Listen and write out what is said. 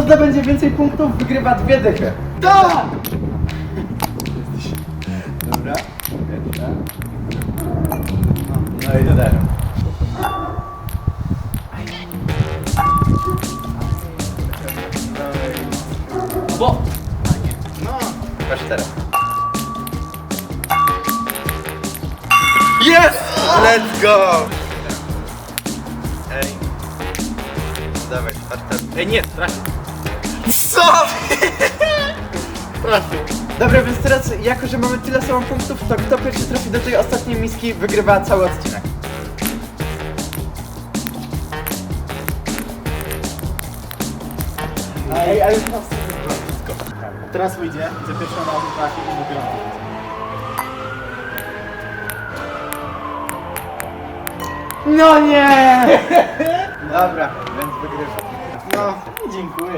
Kto zdobędzie więcej punktów, wygrywa dwie dychy. Tak! Dobra. No i dodaję. Bo! No, masz teraz. Jest! Let's go! Ej. Dawaj, czwarta. Ej, nie, trafię. Co? Dobra, więc teraz, jako że mamy tyle samo punktów, to kto pierwszy trafi do tej ostatniej miski, wygrywa cały odcinek. Ej, ale już mam wszystko. Teraz wyjdzie i za pierwszym razem trafi i wygram. No nie! Dobra, więc wygrywa. No, dziękuję.